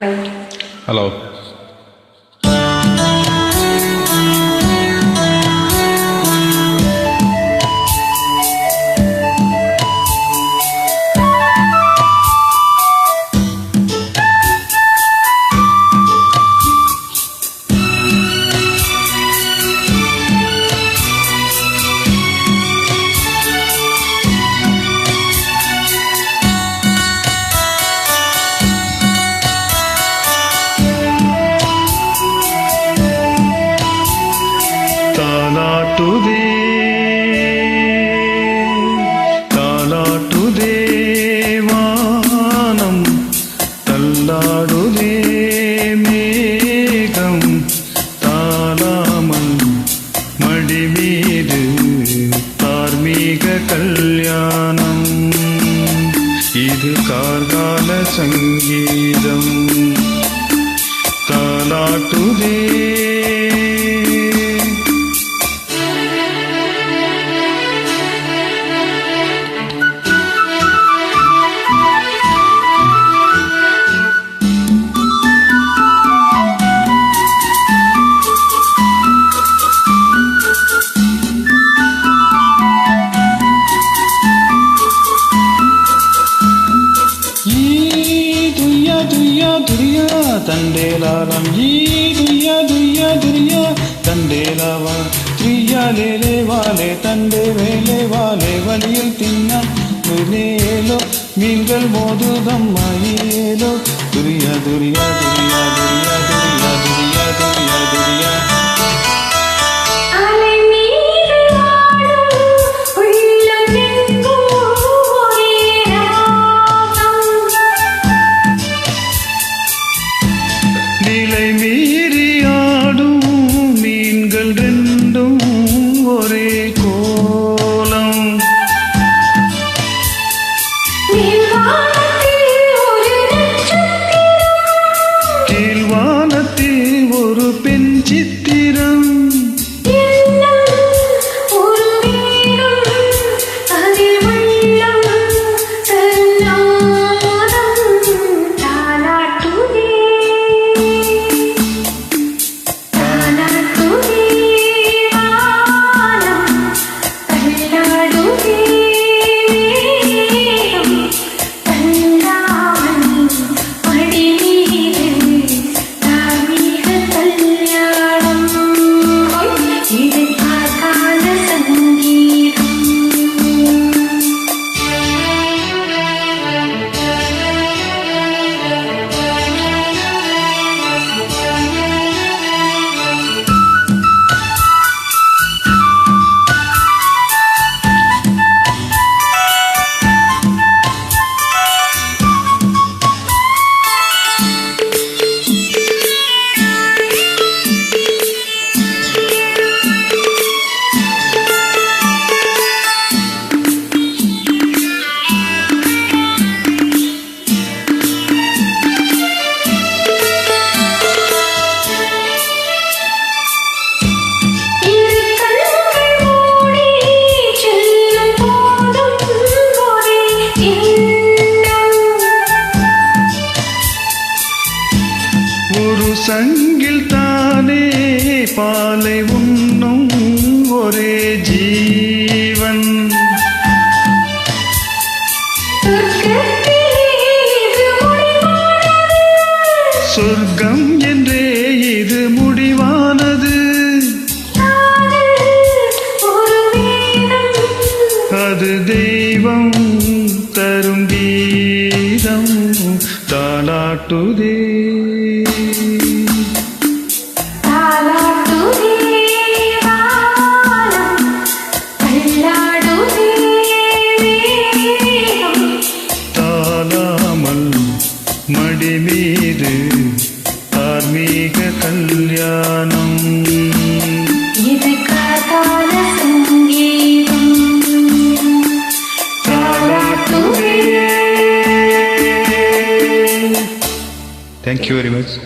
Hello. தாலாட்டுதே தாலாட்டுதே வானம். தள்ளாடுதே மேகம். தாளாமல் மடி மீது தார்மீக கல்யாணம். இது கார்கால சங்கீதம். துரியா தண்டேலாலம் ஈ துய்யா துய்யா துரியா. தண்டேலாவா துரியா லேலே வாலே தண்டே வேலே வாலே வழியில் தின்னா மேலோ மீன்கள் மோதுதம்மா ஏலோ துரியா துரியா துரியா துரியா துரியா. சங்கில் தானே பாலை உண்ணும் ஒரே ஜீவன். சொர்க்கம் என்றே இது முடிவானது. அது தெய்வம் தரும் கீதம் தாலாட்டுதே ഗാനം ഇത് കാതാല സംഗീതം താങ്ക് യു വെരി മച്ച്